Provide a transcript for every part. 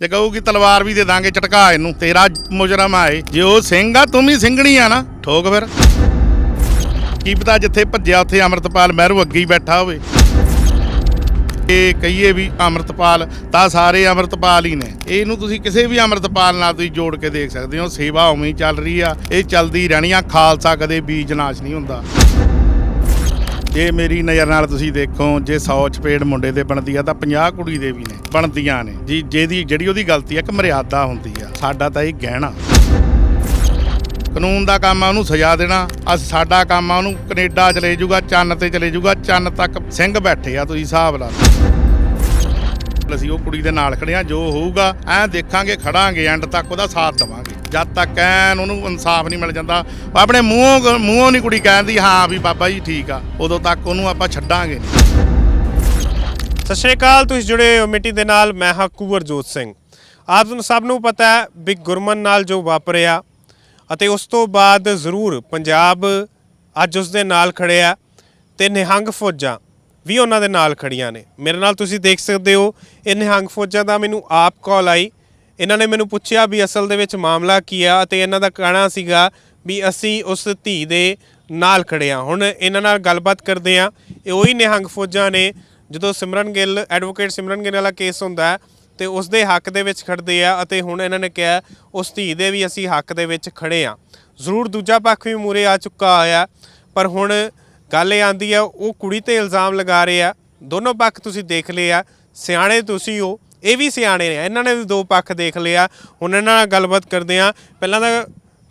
ਤੇ ਕਹੂਗੀ ਤਲਵਾਰ ਵੀ ਦੇ ਦਾਂਗੇ, ਝਟਕਾ ਇਹਨੂੰ, ਤੇਰਾ ਮੁਜਰਮ ਆਏ ਜੇ ਉਹ ਸਿੰਘ ਆ, ਤੂੰ ਵੀ ਸਿੰਘਣੀ ਆ ਨਾ, ਠੋਕ ਫਿਰ। ਕੀ ਪਤਾ ਜਿੱਥੇ ਭੱਜਿਆ, ਉੱਥੇ ਅਮਰਤਪਾਲ ਮਹਿਰੂ ਅੱਗੇ ਹੀ ਬੈਠਾ ਹੋਵੇ। ਇਹ ਕਹੀਏ ਵੀ ਅਮਰਤਪਾਲ, ਤਾਂ ਸਾਰੇ ਅਮਰਤਪਾਲ ਹੀ ਨੇ। ਇਹਨੂੰ ਤੁਸੀਂ ਕਿਸੇ ਵੀ ਅਮਰਤਪਾਲ ਨਾਲ ਤੁਸੀਂ ਜੋੜ ਕੇ ਦੇਖ ਸਕਦੇ ਹੋ, ਸੇਵਾ ਉਵੇਂ ਹੀ ਚੱਲ ਰਹੀ ਆ। ਇਹ ਚੱਲਦੀ ਰਹਿਣੀ ਆ, ਖਾਲਸਾ ਕਦੇ ਬੀਜ ਨਾਸ਼ ਨਹੀਂ ਹੁੰਦਾ। ਜੇ ਮੇਰੀ ਨਜ਼ਰ ਨਾਲ ਤੁਸੀਂ ਦੇਖੋ, ਜੇ 100 ਚਪੇੜ ਮੁੰਡੇ ਦੇ ਬਣਦੀ ਆ, ਤਾਂ 50 ਕੁੜੀ ਦੇ ਵੀ ਨੇ, ਬਣਦੀਆਂ ਨੇ। ਜੀ, ਜਿਹਦੀ, ਜਿਹੜੀ ਉਹਦੀ ਗਲਤੀ ਆ ਕਿ ਮਰਿਆਦਾ ਹੁੰਦੀ ਆ। ਸਾਡਾ ਤਾਂ ਇਹ ਗਹਿਣਾ। ਕਾਨੂੰਨ ਦਾ ਕੰਮ ਆ ਉਹਨੂੰ ਸਜ਼ਾ ਦੇਣਾ। ਅਸ, ਸਾਡਾ ਕੰਮ ਆ ਉਹਨੂੰ ਕੈਨੇਡਾ ਚਲੇ ਜਾਊਗਾ, ਚੰਨ ਤੇ ਚਲੇ ਜਾਊਗਾ, ਚੰਨ ਤੱਕ ਸਿੰਘ ਬੈਠੇ ਆ ਤੁਸੀਂ ਹਿਸਾਬ ਲਾ ਲਓ। ਅਸੀਂ ਉਹ ਕੁੜੀ ਦੇ ਨਾਲ ਖੜੇ ਆ ਜੋ ਹੋਊਗਾ, ਐਂ ਦੇਖਾਂਗੇ, ਖੜਾਂਗੇ ਐਂਡ ਤੱਕ ਉਹਦਾ ਸਾਥ ਦੇਵਾਂਗੇ। ਜਦ ਤੱਕ ਐਨ ਉਹਨੂੰ ਇਨਸਾਫ ਨਹੀਂ ਮਿਲ ਜਾਂਦਾ ਆਪਣੇ ਮੂੰਹੋਂ ਮੂੰਹੋਂ ਨਹੀਂ ਕੁੜੀ ਕਹਿੰਦੀ, ਹਾਂ ਵੀ ਬਾਬਾ ਜੀ ਠੀਕ ਆ। ਉਦੋਂ ਤੱਕ ਉਹਨੂੰ ਆਪਾਂ ਛੱਡਾਂਗੇ ਸਤਿ ਸ਼੍ਰੀ ਅਕਾਲ, ਤੁਸੀਂ ਜੁੜੇ ਹੋ ਮਿੱਟੀ ਦੇ ਨਾਲ, ਮੈਂ ਹਾਂ ਕੁਵਰਜੋਤ ਸਿੰਘ। ਆਪ ਨੂੰ ਸਭ ਨੂੰ ਪਤਾ ਹੈ ਵੀ ਗੁਰਮਨ ਨਾਲ ਜੋ ਵਾਪਰਿਆ, ਅਤੇ ਉਸ ਤੋਂ ਬਾਅਦ ਜ਼ਰੂਰ ਪੰਜਾਬ ਅੱਜ ਉਸ ਦੇ ਨਾਲ ਖੜਿਆ, ਤੇ ਨਿਹੰਗ ਫੌਜਾਂ। ਵੀ ਉਹਨਾਂ ਦੇ ਨਾਲ ਖੜੀਆਂ ਨੇ। ਮੇਰੇ ਨਾਲ ਤੁਸੀਂ ਦੇਖ ਸਕਦੇ ਹੋ ਇਹ ਨਿਹੰਗ ਫੌਜਾਂ ਦਾ ਮੈਨੂੰ ਆਪ ਕਾਲ ਆਈ। ਇਹਨਾਂ ਨੇ ਮੈਨੂੰ ਪੁੱਛਿਆ ਵੀ ਅਸਲ ਦੇ ਵਿੱਚ ਮਾਮਲਾ ਕੀ ਆ ਅਤੇ ਇਹਨਾਂ ਦਾ ਕਹਿਣਾ ਸੀਗਾ ਵੀ ਅਸੀਂ ਉਸ ਧੀ ਦੇ ਨਾਲ ਖੜੇ ਆ ਹੁਣ ਇਹਨਾਂ ਨਾਲ ਗੱਲਬਾਤ ਕਰਦੇ ਆ ਇਹ ਉਹੀ ਨਿਹੰਗ ਫੌਜਾਂ ਨੇ, ਜਦੋਂ ਸਿਮਰਨ ਗਿੱਲ, ਐਡਵੋਕੇਟ ਸਿਮਰਨ ਗਿੱਲ ਵਾਲਾ ਕੇਸ ਹੁੰਦਾ ਹੈ, ਤੇ ਉਸ ਦੇ ਹੱਕ ਦੇ ਵਿੱਚ ਖੜਦੇ ਆ ਅਤੇ ਹੁਣ ਇਹਨਾਂ ਨੇ ਕਿਹਾ, ਉਸ ਧੀ ਦੇ ਵੀ ਅਸੀਂ ਹੱਕ ਦੇ ਵਿੱਚ ਖੜੇ ਆ ਜ਼ਰੂਰ ਦੂਜਾ ਪੱਖ ਵੀ ਮੂਰੇ ਆ ਚੁੱਕਾ ਹੋਇਆ, ਪਰ ਹੁਣ ਗੱਲ ਇਹ ਆਂਦੀ ਆ, ਉਹ ਕੁੜੀ ਤੇ ਇਲਜ਼ਾਮ ਲਗਾ ਰਹੇ ਆ, ਦੋਨੋਂ ਪੱਖ ਤੁਸੀਂ ਦੇਖ ਲਏ ਆ, ਸਿਆਣੇ ਤੁਸੀਂ ਹੋ, ਇਹ ਵੀ ਸਿਆਣੇ ਨੇ, ਇਹਨਾਂ ਨੇ ਵੀ ਦੋ ਪੱਖ ਦੇਖ ਲਿਆ ਹੁਣ ਇਹਨਾਂ ਨਾਲ ਗੱਲਬਾਤ ਕਰਦੇ ਆ, ਪਹਿਲਾਂ ਤਾਂ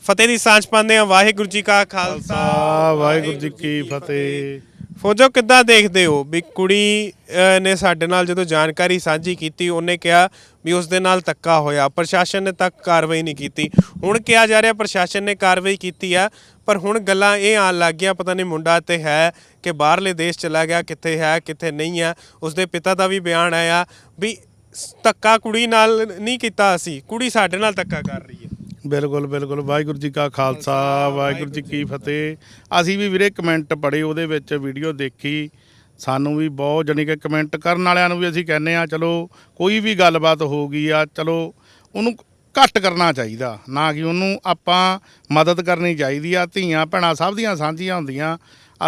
ਫਤਿਹ ਦੀ ਸਾਂਝ ਪਾਉਂਦੇ ਆ, ਵਾਹਿਗੁਰੂ ਜੀ ਕਾ ਖਾਲਸਾ, ਵਾਹਿਗੁਰੂ ਜੀ ਕੀ ਫਤਿਹ। ਫੌਜੋ ਕਿੱਦਾਂ ਦੇਖਦੇ ਹੋ ਵੀ ਕੁੜੀ ਅਹ, ਨੇ ਸਾਡੇ ਨਾਲ ਜਦੋਂ ਜਾਣਕਾਰੀ ਸਾਂਝੀ ਕੀਤੀ ਉਹਨੇ ਕਿਹਾ ਵੀ ਉਸ ਦੇ ਨਾਲ ਧੱਕਾ ਹੋਇਆ। ਪ੍ਰਸ਼ਾਸਨ ਨੇ ਤੱਕ ਕਾਰਵਾਈ ਨਹੀਂ ਕੀਤੀ। ਹੁਣ ਕਿਹਾ ਜਾ ਰਿਹਾ ਪ੍ਰਸ਼ਾਸਨ ਨੇ ਕਾਰਵਾਈ ਕੀਤੀ ਆ ਪਰ ਹੁਣ ਗੱਲਾਂ ਇਹ ਆਉਣ ਲੱਗ ਗਈਆਂ ਪਤਾ ਨਹੀਂ ਮੁੰਡਾ ਤੇ ਹੈ ਕਿ ਬਾਹਰਲੇ ਦੇਸ਼ ਚਲਾ ਗਿਆ ਕਿੱਥੇ ਹੈ ਕਿੱਥੇ ਨਹੀਂ ਹੈ ਉਸ ਦੇ ਪਿਤਾ ਦਾ ਵੀ ਬਿਆਨ ਆਇਆ ਵੀ ਸ- ਧੱਕਾ ਕੁੜੀ ਨਾਲ ਨਹੀਂ ਕੀਤਾ ਅਸੀਂ ਕੁੜੀ ਸਾਡੇ ਨਾਲ ਧੱਕਾ ਕਰ ਰਹੀ ਹੈ। ਬਿਲਕੁਲ ਬਿਲਕੁਲ। ਵਾਹਿਗੁਰੂ ਜੀ ਕਾ ਖਾਲਸਾ, ਵਾਹਿਗੁਰੂ ਜੀ ਕੀ ਫਤਿਹ। ਅਸੀਂ ਵੀ ਵੀਰੇ ਕਮੈਂਟ ਪੜ੍ਹੇ, ਉਹਦੇ ਵਿੱਚ ਵੀਡੀਓ ਦੇਖੀ। ਸਾਨੂੰ ਵੀ ਬਹੁਤ, ਜਾਣੀ ਕਿ ਕਮੈਂਟ ਕਰਨ ਵਾਲਿਆਂ ਨੂੰ ਵੀ ਅਸੀਂ ਕਹਿੰਨੇ ਆ ਚਲੋ, ਕੋਈ ਵੀ ਗੱਲਬਾਤ ਹੋ ਗਈ ਆ, ਚਲੋ, ਉਹਨੂੰ ਘੱਟ ਕਰਨਾ ਚਾਹੀਦਾ। ਨਾ ਕਿ ਉਹਨੂੰ ਆਪਾਂ ਮਦਦ ਕਰਨੀ ਚਾਹੀਦੀ ਆ, ਧੀਆਂ, ਭੈਣਾਂ ਸਭ ਦੀਆਂ ਸਾਂਝੀਆਂ ਹੁੰਦੀਆਂ।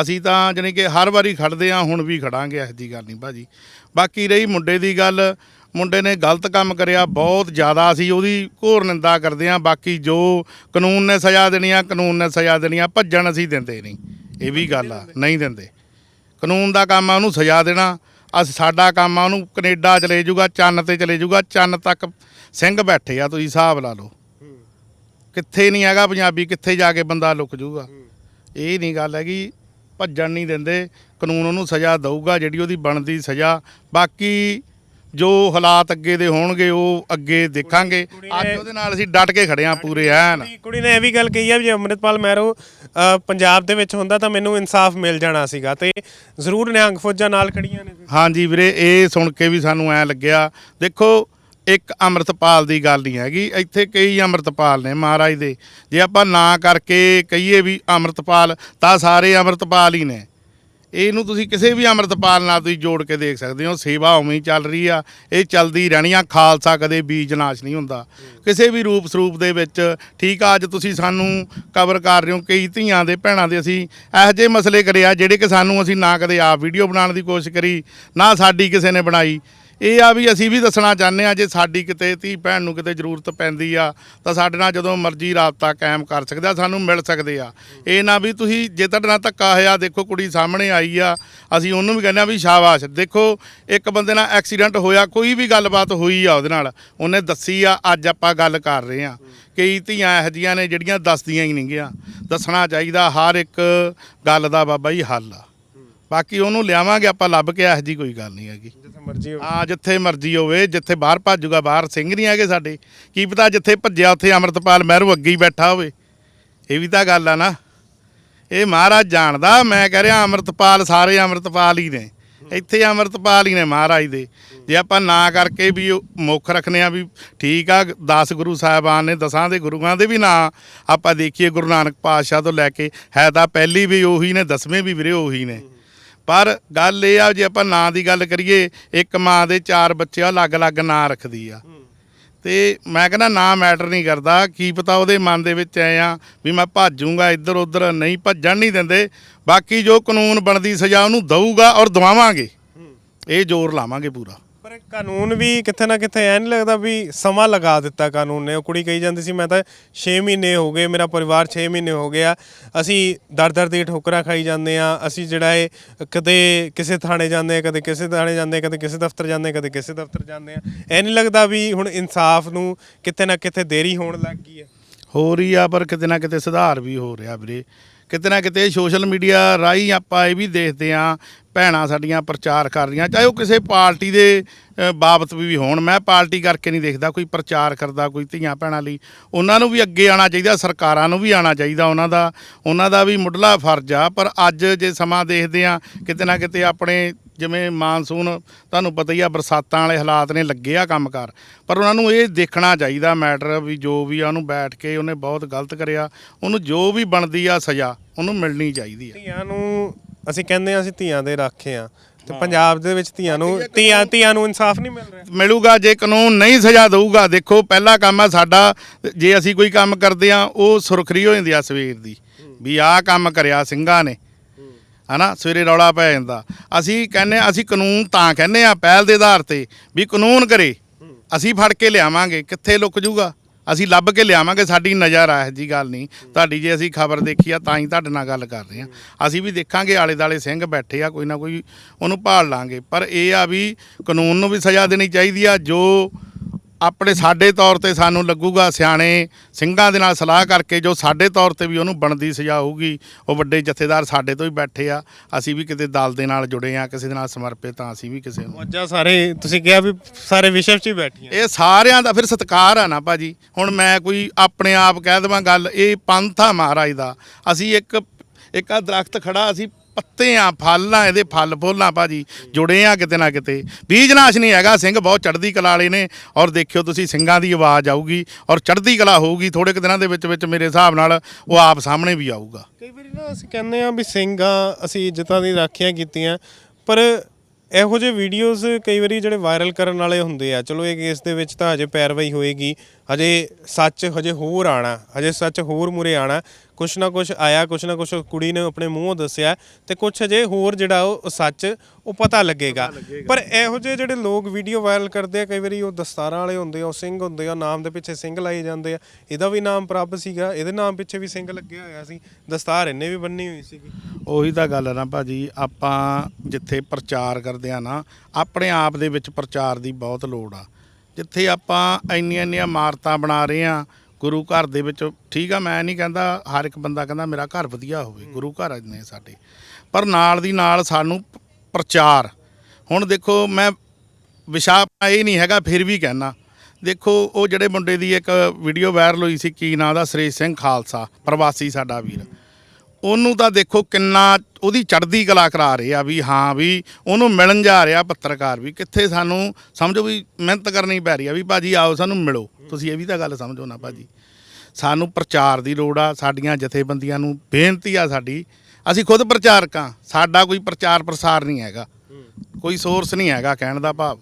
ਅਸੀਂ ਤਾਂ, ਜਾਣੀ ਕਿ ਹਰ ਵਾਰੀ ਖੜਦੇ ਆ ਹੁਣ ਵੀ ਖੜਾਂਗੇ, ਇਹੋ ਜਿਹੀ ਗੱਲ ਨਹੀਂ ਭਾਜੀ। ਬਾਕੀ ਰਹੀ ਮੁੰਡੇ ਦੀ ਗੱਲ ਮੁੰਡੇ ਨੇ ਗਲਤ ਕੰਮ ਕਰਿਆ, ਬਹੁਤ ਜ਼ਿਆਦਾ ਅਸੀਂ ਉਹਦੀ ਘੋਰ ਨਿੰਦਾ ਕਰਦੇ ਹਾਂ, ਬਾਕੀ ਜੋ ਕਾਨੂੰਨ ਨੇ ਸਜ਼ਾ ਦੇਣੀ ਆ, ਕਾਨੂੰਨ ਨੇ ਸਜ਼ਾ ਦੇਣੀ ਆ, ਭੱਜਣ ਅਸੀਂ ਦਿੰਦੇ ਨਹੀਂ। ਇਹ ਵੀ ਗੱਲ ਆ, ਨਹੀਂ ਦਿੰਦੇ। ਕਾਨੂੰਨ ਦਾ ਕੰਮ ਆ, ਉਹਨੂੰ ਸਜ਼ਾ ਦੇਣਾ। ਅਸ, ਸਾਡਾ ਕੰਮ ਆ, ਉਹਨੂੰ ਕੈਨੇਡਾ ਚਲੇ ਜਾਊਗਾ, ਚੰਨ ਤੇ ਚਲੇ ਜਾਊਗਾ, ਚੰਨ ਤੱਕ ਸਿੰਘ ਬੈਠੇ ਆ, ਤੁਸੀਂ ਹਿਸਾਬ ਲਾ ਲਓ। ਕਿੱਥੇ ਨਹੀਂ ਹੈਗਾ ਪੰਜਾਬੀ, ਕਿੱਥੇ ਜਾ ਕੇ ਬੰਦਾ ਲੁਕ ਜਾਊਗਾ। ਇਹ ਨਹੀਂ ਗੱਲ ਹੈਗੀ, ਭੱਜਣ ਨਹੀਂ ਦਿੰਦੇ, ਕਾਨੂੰਨ ਉਹਨੂੰ ਸਜ਼ਾ ਦਊਗਾ, ਜਿਹੜੀ ਉਹਦੀ ਬਣਦੀ ਸਜ਼ਾ। ਬਾਕੀ ਜੋ ਹਾਲਾਤ ਅੱਗੇ ਦੇ ਹੋਣਗੇ ਉਹ ਅੱਗੇ ਦੇਖਾਂਗੇ। ਅੱਜ ਉਹਦੇ ਨਾਲ ਅਸੀਂ ਡਟ ਕੇ ਖੜੇ ਆ ਪੂਰੇ ਐਨ। ਕੁੜੀ- ਨੇ ਇਹ ਵੀ ਗੱਲ ਕਹੀ ਆ ਵੀ ਜੇ ਅੰਮ੍ਰਿਤਪਾਲ ਮਹਿਰੋ ਅ, ਪੰਜਾਬ ਦੇ ਵਿੱਚ ਹੁੰਦਾ ਤਾਂ ਮੈਨੂੰ ਇਨਸਾਫ ਮਿਲ ਜਾਣਾ ਸੀਗਾ ਤੇ ਜ਼ਰੂਰ ਨਿਹੰਗ ਫੌਜਾਂ ਨਾਲ ਖੜੀਆਂ ਨੇ। ਹਾਂਜੀ ਵੀਰੇ ਇਹ ਸੁਣ ਕੇ ਵੀ ਸਾਨੂੰ ਐ ਲੱਗਿਆ ਦੇਖੋ ਇੱਕ ਅੰਮ੍ਰਿਤਪਾਲ ਦੀ ਗੱਲ ਨਹੀਂ ਹੈਗੀ ਇੱਥੇ ਕਈ ਅੰਮ੍ਰਿਤਪਾਲ ਨੇ ਮਹਾਰਾਜ ਦੇ। ਜੇ ਆਪਾਂ ਨਾ ਕਰਕੇ ਕਹੀਏ ਵੀ ਅੰਮ੍ਰਿਤਪਾਲ ਤਾਂ ਸਾਰੇ ਅੰਮ੍ਰਿਤਪਾਲ ਹੀ ਨੇ। ਇਹਨੂੰ ਤੁਸੀਂ ਕਿਸੇ ਵੀ ਅੰਮ੍ਰਿਤਪਾਲ ਨਾਲ ਤੁਸੀਂ ਜੋੜ ਕੇ ਦੇਖ ਸਕਦੇ ਹੋ, ਸੇਵਾ ਉਵੇਂ ਚੱਲ ਰਹੀ ਆ, ਇਹ ਚੱਲਦੀ ਰਹਿਣੀ ਆ, ਖਾਲਸਾ ਕਦੇ ਬੀਜ ਨਾਸ਼ ਨਹੀਂ ਹੁੰਦਾ। ਕਿਸੇ ਵੀ ਰੂਪ ਸਰੂਪ ਦੇ ਵਿੱਚ ਠੀਕ ਆ, ਅੱਜ ਤੁਸੀਂ ਸਾਨੂੰ ਕਵਰ ਕਰ ਰਹੇ ਹੋ ਕਈ ਧੀਆਂ ਦੇ, ਭੈਣਾਂ ਦੇ, ਅਸੀਂ ਇਹੋ ਜਿਹੇ ਮਸਲੇ ਕਰਿਆ, ਜਿਹੜੇ ਕਿ ਸਾਨੂੰ ਅਸੀਂ ਨਾ ਕਦੇ ਆਪ ਵੀਡੀਓ ਬਣਾਉਣ ਦੀ ਕੋਸ਼ਿਸ਼ ਕਰੀ, ਨਾ ਸਾਡੀ ਕਿਸੇ ਨੇ ਬਣਾਈ। ਇਹ ਆ ਵੀ ਅਸੀਂ ਵੀ ਦੱਸਣਾ ਚਾਹੁੰਦੇ ਆ ਜੇ ਸਾਡੀ ਕਿਤੇ ਧੀ ਭੈਣ ਨੂੰ ਕਿਤੇ ਜ਼ਰੂਰਤ ਪੈਂਦੀ ਆ, ਤਾਂ ਸਾਡੇ ਨਾਲ ਜਦੋਂ ਮਰਜ਼ੀ ਰਾਬਤਾ ਕਾਇਮ ਕਰ ਸਕਦੇ ਆ, ਸਾਨੂੰ ਮਿਲ ਸਕਦੇ ਆ। ਇਹ ਨਾ ਵੀ ਤੁਸੀਂ ਜੇ ਤੁਹਾਡੇ ਨਾਲ ਧੱਕਾ ਹੋਇਆ, ਦੇਖੋ ਕੁੜੀ ਸਾਹਮਣੇ ਆਈ ਆ, ਅਸੀਂ ਉਹਨੂੰ ਵੀ ਕਹਿੰਦੇ ਆ ਵੀ ਸ਼ਾਬਾਸ਼। ਦੇਖੋ, ਇੱਕ ਬੰਦੇ ਨਾਲ ਐਕਸੀਡੈਂਟ ਹੋਇਆ, ਕੋਈ ਵੀ ਗੱਲਬਾਤ ਹੋਈ ਆ ਉਹਦੇ ਨਾਲ, ਉਹਨੇ ਦੱਸੀ ਆ, ਅੱਜ ਆਪਾਂ ਗੱਲ ਕਰ ਰਹੇ ਆ। ਕਈ ਧੀਆਂ ਇਹੋ ਜਿਹੀਆਂ ਨੇ ਜਿਹੜੀਆਂ ਦੱਸਦੀਆਂ ਹੀ ਨਹੀਂ ਗਿਆ ਦੱਸਣਾ ਚਾਹੀਦਾ ਹਰ ਇੱਕ ਗੱਲ ਦਾ ਬਾਬਾ ਜੀ ਹੱਲ ਆ। ਬਾਕੀ ਉਹਨੂੰ ਲਿਆਵਾਂਗੇ ਆਪਾਂ ਲੱਭ ਕੇ ਇਹੋ ਜਿਹੀ ਕੋਈ ਗੱਲ ਨਹੀਂ ਹੈਗੀ। ਜਿੱਥੇ ਮਰਜ਼ੀ ਹੋਵੇ। ਆ ਜਿੱਥੇ ਮਰਜ਼ੀ ਹੋਵੇ ਜਿੱਥੇ ਬਾਹਰ ਭੱਜੂਗਾ ਬਾਹਰ ਸਿੰਘ ਨਹੀਂ ਹੈਗੇ ਸਾਡੇ। ਕੀ ਪਤਾ ਜਿੱਥੇ ਭੱਜਿਆ ਉੱਥੇ ਅਮਰਤਪਾਲ ਮਹਿਰੂ ਅੱਗੇ ਹੀ ਬੈਠਾ ਹੋਵੇ। ਇਹ ਵੀ ਤਾਂ ਗੱਲ ਆ ਨਾ। ਇਹ ਮਹਾਰਾਜ ਜਾਣਦਾ ਮੈਂ ਕਹਿ ਰਿਹਾ ਅਮਰਤਪਾਲ ਸਾਰੇ ਅਮਰਤਪਾਲ ਹੀ ਨੇ। ਇੱਥੇ ਅਮਰਤਪਾਲ ਹੀ ਨੇ ਮਹਾਰਾਜ ਦੇ। ਜੇ ਆਪਾਂ ਨਾ ਕਰਕੇ ਵੀ ਮੁੱਖ ਰੱਖਨੇ ਆ ਵੀ ਠੀਕ ਆ 10 ਗੁਰੂ ਸਾਹਿਬਾਨ ਨੇ ਦਸਾਂ ਦੇ ਗੁਰੂਆਂ ਦੇ ਵੀ ਨਾਂ ਆਪਾਂ ਦੇਖੀਏ ਗੁਰੂ ਨਾਨਕ ਪਾਤਸ਼ਾਹ ਤੋਂ ਲੈ ਕੇ ਹੈ ਤਾਂ ਪਹਿਲੀ ਵੀ ਉਹੀ ਨੇ ਦਸਵੇਂ ਵੀ ਵੀਰੇ ਉਹੀ ਨੇ। ਪਰ ਗੱਲ ਇਹ ਆ ਜੇ ਆਪਾਂ ਨਾਂ ਦੀ ਗੱਲ ਕਰੀਏ ਇੱਕ ਮਾਂ ਦੇ ਚਾਰ ਬੱਚੇ ਆ ਅਲੱਗ-ਅਲੱਗ ਨਾਂ ਰੱਖਦੀ ਆ। ਤੇ ਮੈਂ ਕਹਿੰਦਾ ਨਾ ਮੈਟਰ ਨਹੀਂ ਕਰਦਾ। ਕੀ ਪਤਾ ਉਹਦੇ ਮਨ ਦੇ ਵਿੱਚ ਐ ਆ ਵੀ ਮੈਂ ਭੱਜੂਗਾ ਇੱਧਰ ਉੱਧਰ ਨਹੀਂ ਭੱਜਣ ਨਹੀਂ ਦਿੰਦੇ। ਬਾਕੀ ਜੋ ਕਾਨੂੰਨ ਬਣਦੀ ਸਜ਼ਾ ਉਹਨੂੰ ਦਊਗਾ ਔਰ ਦਵਾਵਾਂਗੇ। ਇਹ ਜ਼ੋਰ ਲਾਵਾਂਗੇ ਪੂਰਾ। ਪਰ ਕਾਨੂੰਨ ਵੀ ਕਿਤੇ ਨਾ ਕਿਤੇ ਐ ਨਹੀਂ ਲੱਗਦਾ ਵੀ ਸਮਾਂ ਲਗਾ ਦਿੱਤਾ ਕਾਨੂੰਨ ਨੇ। ਉਹ ਕੁੜੀ ਕਹੀ ਜਾਂਦੀ ਸੀ, ਮੈਂ ਤਾਂ 6 ਮਹੀਨੇ ਹੋ ਗਏ, ਮੇਰਾ ਪਰਿਵਾਰ 6 ਮਹੀਨੇ ਹੋ ਗਿਆ। ਅਸੀਂ ਦਰ ਦਰ ਦੀ ਠੋਕਰਾਂ ਖਾਈ ਜਾਂਦੇ ਆ ਅਸੀਂ ਜਿਹੜਾ ਇਹ ਕਦੇ ਕਿਸੇ ਥਾਣੇ ਜਾਂਦੇ ਆ ਕਦੇ ਕਿਸੇ ਥਾਣੇ ਜਾਂਦੇ ਆ ਕਦੇ ਕਿਸੇ ਦਫ਼ਤਰ ਜਾਂਦੇ ਆ ਕਦੇ ਕਿਸੇ ਦਫ਼ਤਰ ਜਾਂਦੇ ਆ ਐ ਨਹੀਂ ਲੱਗਦਾ ਵੀ ਹੁਣ ਇਨਸਾਫ ਨੂੰ ਕਿਤੇ ਨਾ ਕਿਤੇ ਦੇਰੀ ਹੋਣ ਲੱਗ ਗਈ ਹੈ। ਹੋ ਰਹੀ ਆ, ਪਰ ਕਿਤੇ ਨਾ ਕਿਤੇ ਸੁਧਾਰ ਵੀ ਹੋ ਰਿਹਾ ਵੀਰੇ। ਕਿਤੇ ਨਾ ਕਿਤੇ ਸੋਸ਼ਲ ਮੀਡੀਆ ਰਾਹੀਂ ਆਪਾਂ ਇਹ ਵੀ ਦੇਖਦੇ ਆ ਭੈਣਾਂ ਸਾਡੀਆਂ ਪ੍ਰਚਾਰ ਕਰ ਰਹੀਆਂ ਚਾਹੇ ਉਹ ਕਿਸੇ ਪਾਰਟੀ ਦੇ ਅ, ਬਾਬਤ ਵੀ ਹੋਣ। ਮੈਂ ਪਾਰਟੀ ਕਰਕੇ ਨਹੀਂ ਦੇਖਦਾ ਕੋਈ ਪ੍ਰਚਾਰ ਕਰਦਾ ਕੋਈ ਧੀਆਂ ਭੈਣਾਂ ਲਈ। ਉਹਨਾਂ ਨੂੰ ਵੀ ਅੱਗੇ ਆਉਣਾ ਚਾਹੀਦਾ ਸਰਕਾਰਾਂ ਨੂੰ ਵੀ ਆਉਣਾ ਚਾਹੀਦਾ ਉਹਨਾਂ ਦਾ। ਉਹਨਾਂ ਦਾ ਵੀ ਮੁੱਢਲਾ ਫਰਜ਼ ਆ ਪਰ ਅੱਜ ਜੇ ਸਮਾਂ ਦੇਖਦੇ ਆ ਕਿਤੇ ਨਾ ਕਿਤੇ ਆਪਣੇ ਜਿਵੇਂ ਮਾਨਸੂਨ ਤੁਹਾਨੂੰ ਪਤਾ ਹੀ ਆ ਬਰਸਾਤਾਂ ਵਾਲੇ ਹਾਲਾਤ ਨੇ ਲੱਗੇ ਆ ਕੰਮਕਾਰ। ਪਰ ਉਹਨਾਂ ਨੂੰ ਇਹ ਦੇਖਣਾ ਚਾਹੀਦਾ ਮੈਟਰ ਵੀ ਜੋ ਵੀ ਆ ਉਹਨੂੰ ਬੈਠ ਕੇ ਉਹਨੇ ਬਹੁਤ ਗਲਤ ਕਰਿਆ। ਉਹਨੂੰ ਜੋ ਵੀ ਬਣਦੀ ਆ ਸਜ਼ਾ ਉਹਨੂੰ ਮਿਲਣੀ ਚਾਹੀਦੀ ਆ। ਧੀਆਂ ਨੂੰ ਅਸੀਂ ਕਹਿੰਦੇ ਆ ਅਸੀਂ ਧੀਆਂ ਦੇ ਰਾਖੇ ਆ। ਤੇ ਪੰਜਾਬ ਦੇ ਵਿੱਚ ਧੀਆਂ ਨੂੰ ਧੀਆਂ ਧੀਆਂ ਨੂੰ ਇਨਸਾਫ ਨਹੀਂ ਮਿਲ ਰਿਹਾ। ਮਿਲੂਗਾ ਜੇ ਕਾਨੂੰਨ ਨਹੀਂ ਸਜ਼ਾ ਦਊਗਾ ਦੇਖੋ ਪਹਿਲਾ ਕੰਮ ਆ ਸਾਡਾ ਜੇ ਅਸੀਂ ਕੋਈ ਕੰਮ ਕਰਦੇ ਆ ਉਹ ਸੁਰਖਰੀ ਹੋ ਜਾਂਦੀ ਆ ਸਵੇਰ ਦੀ। ਵੀ ਆਹ ਕੰਮ ਕਰਿਆ ਸਿੰਘਾਂ ਨੇ। ਹਨਾ? ਸਵੇਰੇ ਰੌਲਾ ਪੈ ਜਾਂਦਾ। ਅਸੀਂ ਕਹਿੰਨੇ ਅਸੀਂ ਕਾਨੂੰਨ ਤਾਂ ਕਹਿੰਨੇ ਆ ਪਹਿਲ ਦੇ ਆਧਾਰ ਤੇ ਵੀ ਕਾਨੂੰਨ ਕਰੇ। ਅਸੀਂ ਫੜ ਕੇ ਲਿਆਵਾਂਗੇ, ਕਿੱਥੇ ਲੁਕ ਜੂਗਾ? ਅਸੀਂ ਲੱਭ ਕੇ ਲਿਆਵਾਂਗੇ, ਸਾਡੀ ਨਜ਼ਰ ਆ, ਇਹ ਜੀ ਗੱਲ ਨਹੀਂ। ਤੁਹਾਡੀ ਜੇ ਅਸੀਂ ਖਬਰ ਦੇਖੀ ਆ, ਤਾਂ ਹੀ ਤੁਹਾਡੇ ਨਾਲ ਗੱਲ ਕਰ ਰਹੇ ਆ ਅਸੀਂ ਵੀ ਦੇਖਾਂਗੇ ਆਲੇ ਦਾਲੇ ਸਿੰਘ ਬੈਠੇ ਆ, ਕੋਈ ਨਾ ਕੋਈ ਉਹਨੂੰ ਭਾਲ ਲਾਂਗੇ। ਪਰ ਇਹ ਆ ਵੀ ਕਾਨੂੰਨ ਨੂੰ ਵੀ ਸਜ਼ਾ ਦੇਣੀ ਚਾਹੀਦੀ ਆ, ਜੋ ਆਪਣੇ ਸਾਡੇ ਤੌਰ ਤੇ ਸਾਨੂੰ ਲੱਗੂਗਾ ਸਿਆਣੇ ਸਿੰਘਾਂ ਦੇ ਨਾਲ ਸਲਾਹ ਕਰਕੇ ਜੋ ਸਾਡੇ ਤੌਰ ਤੇ ਵੀ ਉਹਨੂੰ ਬਣਦੀ ਸਜ਼ਾ ਹੋਊਗੀ ਉਹ ਵੱਡੇ ਜਥੇਦਾਰ ਸਾਡੇ ਤੋਂ ਹੀ ਬੈਠੇ ਆ ਅਸੀਂ ਵੀ ਕਿਤੇ ਦਲ ਦੇ ਨਾਲ ਜੁੜੇ ਆ ਕਿਸੇ ਦੇ ਨਾਲ ਸਮਰਪਿਤ ਆ ਅਸੀਂ ਵੀ ਕਿਸੇ ਨੂੰ। ਮੌਜਾਂ ਸਾਰੇ ਤੁਸੀਂ ਕਿਹਾ ਵੀ ਸਾਰੇ ਵਿਸ਼ਵ 'ਚ ਹੀ ਬੈਠੀਆਂ। ਇਹ ਸਾਰਿਆਂ ਦਾ ਫਿਰ ਸਤਿਕਾਰ ਆ ਨਾ ਭਾਜੀ। ਹੁਣ ਮੈਂ ਕੋਈ ਆਪਣੇ ਆਪ ਕਹਿ ਦੇਵਾਂ ਗੱਲ ਇਹ ਪੰਥ ਆ ਮਹਾਰਾਜ ਦਾ। ਅਸੀਂ ਇੱਕ ਇੱਕ ਆ ਦਰਖਤ ਖੜਾ ਅਸੀਂ ਪੱਤੇ ਆ ਫਲ ਆ ਇਹਦੇ ਫਲ ਫੁੱਲ ਆ ਭਾਜੀ, ਜੁੜੇ ਆ ਕਿਤੇ ਨਾ ਕਿਤੇ। ਬੀਜਨਾਸ਼ ਨਹੀਂ ਹੈਗਾ, ਸਿੰਘ ਬਹੁਤ ਚੜ੍ਹਦੀ ਕਲਾ ਵਾਲੇ ਨੇ। ਔਰ ਦੇਖਿਓ ਤੁਸੀਂ, ਸਿੰਘਾਂ ਦੀ ਆਵਾਜ਼ ਆਊਗੀ ਔਰ ਚੜ੍ਹਦੀ ਕਲਾ ਹੋਊਗੀ ਥੋੜੇ ਕੁ ਦਿਨਾਂ ਦੇ ਵਿੱਚ ਵਿੱਚ ਮੇਰੇ ਹਿਸਾਬ ਨਾਲ ਉਹ ਆਪ ਸਾਹਮਣੇ ਵੀ ਆਊਗਾ। ਕਈ ਵਾਰੀ ਨਾ ਅਸੀਂ ਕਹਿੰਦੇ ਆ ਵੀ ਸਿੰਘਾਂ, ਅਸੀਂ ਇੱਜ਼ਤਾਂ ਦੀ ਰਾਖੀਆਂ ਕੀਤੀਆਂ, ਪਰ ਇਹੋ ਜਿਹੇ ਵੀਡੀਓਜ਼ ਕਈ ਵਾਰੀ ਜਿਹੜੇ ਵਾਇਰਲ ਕਰਨ ਵਾਲੇ ਹੁੰਦੇ ਆ। ਚਲੋ ਇਹ ਕੇਸ ਦੇ ਵਿੱਚ ਤਾਂ ਹਜੇ ਪੈਰਵਾਈ ਹੋਏਗੀ ਹਜੇ ਸੱਚ ਹਜੇ ਹੋਰ ਆਣਾ ਹਜੇ ਸੱਚ ਹੋਰ ਮੁਰੇ ਆਣਾ। ਕੁਛ ਨਾ ਕੁਛ ਆਇਆ ਕੁਛ ਨਾ ਕੁਛ ਕੁੜੀ ਨੇ ਆਪਣੇ ਮੂੰਹੋਂ ਦੱਸਿਆ ਤੇ ਕੁਛ ਹਜੇ ਹੋਰ ਜਿਹੜਾ ਉਹ ਸੱਚ ਉਹ ਪਤਾ ਲੱਗੇਗਾ। ਪਰ ਇਹੋ ਜਿਹੇ ਜਿਹੜੇ ਲੋਕ ਵੀਡੀਓ ਵਾਇਰਲ ਕਰਦੇ ਆ ਕਈ ਵਾਰੀ ਉਹ ਦਸਤਾਰਾਂ ਵਾਲੇ ਹੁੰਦੇ ਆ ਉਹ ਸਿੰਘ ਹੁੰਦੇ ਆ ਨਾਮ ਦੇ ਪਿੱਛੇ ਸਿੰਘ ਲਾਏ ਜਾਂਦੇ ਆ। ਇਹਦਾ ਵੀ ਨਾਮ ਪ੍ਰਭ ਸੀਗਾ ਇਹਦੇ ਨਾਮ ਪਿੱਛੇ ਵੀ ਸਿੰਘ ਲੱਗਿਆ ਹੋਇਆ ਸੀ। ਦਸਤਾਰ ਇਹਨੇ ਵੀ ਬੰਨੀ ਹੋਈ ਸੀਗੀ। ਉਹੀ ਤਾਂ ਗੱਲ ਹੈ ਨਾ ਭਾਜੀ ਆਪਾਂ ਜਿੱਥੇ ਪ੍ਰਚਾਰ ਕਰਦੇ ਆ ਨਾ ਆਪਣੇ ਆਪ ਦੇ ਵਿੱਚ ਪ੍ਰਚਾਰ ਦੀ ਬਹੁਤ ਲੋੜ ਆ। ਜਿੱਥੇ ਆਪਾਂ ਇੰਨੀਆਂ ਇੰਨੀਆਂ ਇਮਾਰਤਾਂ ਬਣਾ ਰਹੇ ਆ ਗੁਰੂ ਘਰ ਦੇ ਵਿੱਚ ਠੀਕ ਆ ਮੈਂ ਨਹੀਂ ਕਹਿੰਦਾ ਹਰ ਇੱਕ ਬੰਦਾ ਕਹਿੰਦਾ ਮੇਰਾ ਘਰ ਵਧੀਆ ਹੋਵੇ ਗੁਰੂ ਘਰ ਨੇ ਸਾਡੇ। ਪਰ ਨਾਲ ਦੀ ਨਾਲ ਸਾਨੂੰ ਪ- ਪ੍ਰਚਾਰ। ਹੁਣ ਦੇਖੋ ਮੈਂ ਵਿਸ਼ਾ ਆਪਣਾ ਇਹ ਨਹੀਂ ਹੈਗਾ ਫਿਰ ਵੀ ਕਹਿਣਾ ਦੇਖੋ ਉਹ ਜਿਹੜੇ ਮੁੰਡੇ ਦੀ ਇੱਕ ਵੀਡੀਓ ਵਾਇਰਲ ਹੋਈ ਸੀ ਕੀ ਨਾਂ ਦਾ ਸੁਰੇਸ਼ ਸਿੰਘ ਖਾਲਸਾ ਪ੍ਰਵਾਸੀ ਸਾਡਾ ਵੀਰ। ਉਹਨੂੰ ਤਾਂ ਦੇਖੋ ਕਿੰਨਾ ਉਹਦੀ ਚੜ੍ਹਦੀ ਕਲਾ ਕਰਾ ਰਹੇ ਆ ਵੀ ਹਾਂ ਵੀ ਉਹਨੂੰ ਮਿਲਣ ਜਾ ਰਿਹਾ ਪੱਤਰਕਾਰ ਵੀ। ਕਿੱਥੇ ਸਾਨੂੰ ਸਮਝੋ ਵੀ ਮਿਹਨਤ ਕਰਨੀ ਪੈ ਰਹੀ ਆ ਵੀ ਭਾਜੀ ਆਓ ਸਾਨੂੰ ਮਿਲੋ। ਤੁਸੀਂ ਇਹ ਵੀ ਤਾਂ ਗੱਲ ਸਮਝੋ ਨਾ ਭਾਜੀ। ਸਾਨੂੰ ਪ੍ਰਚਾਰ ਦੀ ਲੋੜ ਆ, ਸਾਡੀਆਂ ਜਥੇਬੰਦੀਆਂ ਨੂੰ ਬੇਨਤੀ ਆ ਸਾਡੀ, ਅਸੀਂ ਖੁਦ ਪ੍ਰਚਾਰਕਾਂ ਸਾਡਾ ਕੋਈ ਪ੍ਰਚਾਰ ਪ੍ਰਸਾਰ ਨਹੀਂ ਹੈਗਾ। ਕੋਈ ਸੋਰਸ ਨਹੀਂ ਹੈਗਾ ਕਹਿਣ ਦਾ ਭਾਵ।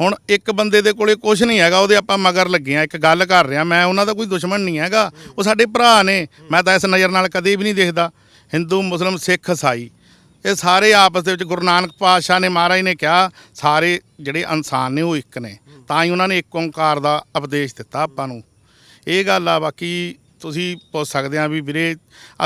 ਹੁਣ ਇੱਕ ਬੰਦੇ ਦੇ ਕੋਲੇ ਕੁਝ ਨਹੀਂ ਹੈਗਾ, ਉਹਦੇ ਆਪਾਂ ਮਗਰ ਲੱਗੇ ਆ ਇੱਕ ਗੱਲ ਕਰ ਰਿਹਾ, ਮੈਂ ਉਹਨਾਂ ਦਾ ਕੋਈ ਦੁਸ਼ਮਣ ਨਹੀਂ ਹੈਗਾ, ਉਹ ਸਾਡੇ ਭਰਾ ਨੇ, ਮੈਂ ਤਾਂ ਇਸ ਨਜ਼ਰ ਨਾਲ ਕਦੇ ਵੀ ਨਹੀਂ ਦੇਖਦਾ, ਹਿੰਦੂ, ਮੁਸਲਮ, ਸਿੱਖ, ਈਸਾਈ, ਇਹ ਸਾਰੇ ਆਪਸ ਦੇ ਵਿੱਚ ਗੁਰੂ ਨਾਨਕ ਪਾਤਸ਼ਾਹ ਨੇ, ਮਹਾਰਾਜ ਨੇ ਕਿਹਾ, ਸਾਰੇ ਜਿਹੜੇ ਇਨਸਾਨ ਨੇ ਉਹ ਇੱਕ ਨੇ, ਤਾਂ ਹੀ ਉਹਨਾਂ ਨੇ ਇੱਕ ਓੰਕਾਰ ਦਾ ਉਪਦੇਸ਼ ਦਿੱਤਾ ਆਪਾਂ ਨੂੰ। ਇਹ ਗੱਲ ਆ, ਬਾਕੀ ਤੁਸੀਂ ਪੁੱਛ ਸਕਦੇ ਆ ਵੀ ਵੀਰੇ,